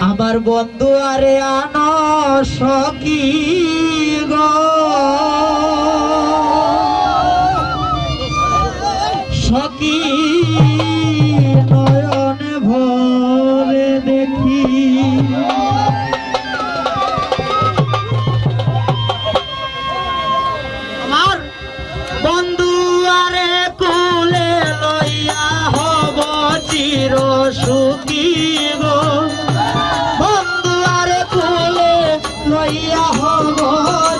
আমার বন্ধু আরে আন সকি গো। লইয়া হব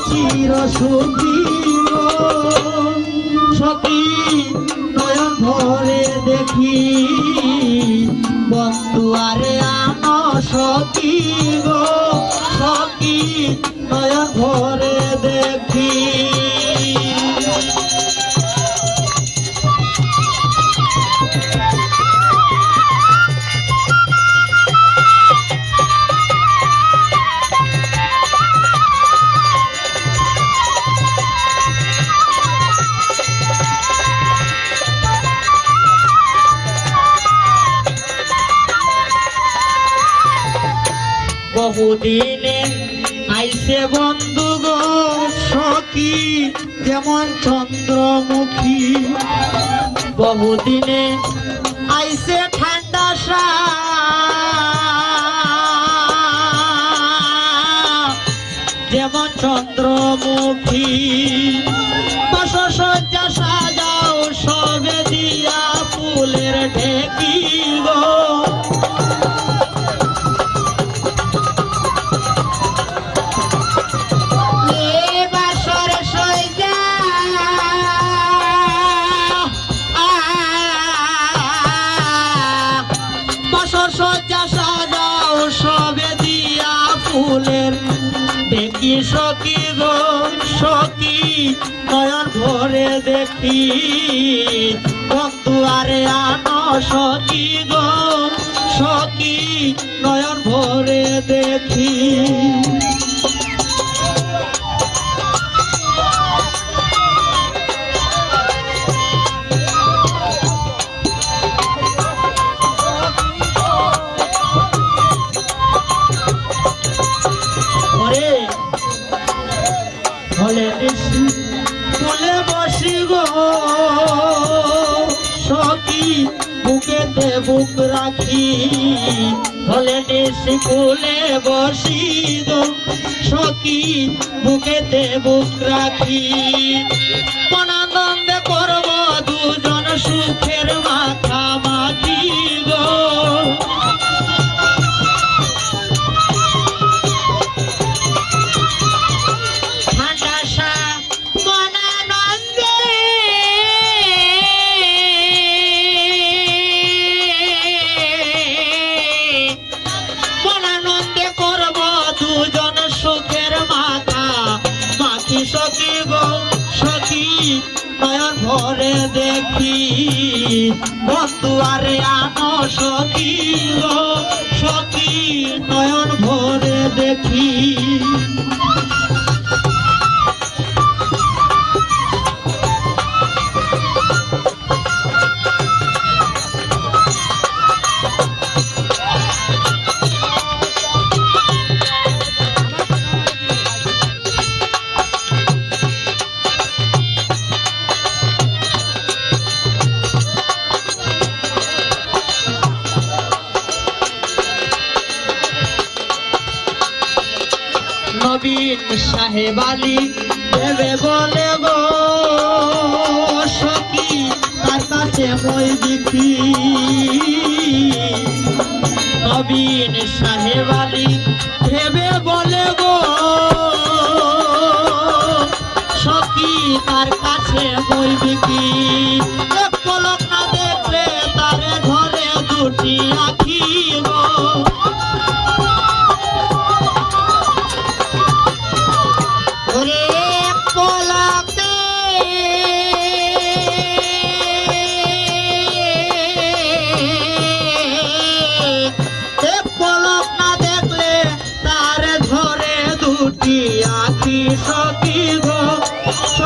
চির সুখী সতী নয়ন ভরে দেখি, বন্ধু আরে আনো সখী গো। সতী নয়ন ভরে দেখি। বহুদিনে আইসে বন্ধু গো সখী, যেমন চন্দ্রমুখী। বহুদিনে আইসে ঠান্ডা সা যেমন চন্দ্রমুখী। সজ্জা সাজাও সবে দিয়া ফুলের ঢেকি গো। সজ্জা সাজাও সবে দিয়া ফুলের। দেখি সখী গো, সখী, নয়ন ভরে দেখি। বন্ধু আরে আনো সখী গো, সখী, নয়ন ভরে দেখি। তুলে বসি গো। সখী, বুকেতে বুক রাখি হলে দেশি ফুলে বসি গো। সখী, বুকেতে বুক রাখি। মনানন্দে করব দুজন সুখের মাথা ভরে দেখি আরে আনো গো সখী নয়ন ভরে দেখি। নবীন সাহেব আলী দেবে বলে গো তার কাছে মই বিক্রি। নবীন সাহেব আলী ভেবে বলে গো সখী, তার কাছে মই বিক্রি। এক পলক দেখলে তারে ঘরে দুটি আখি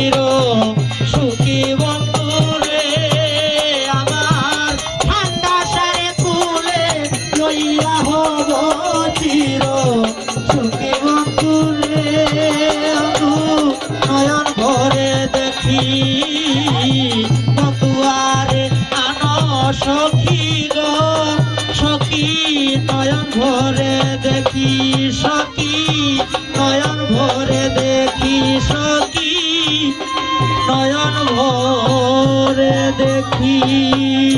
চির নয়ন ভরে দেখি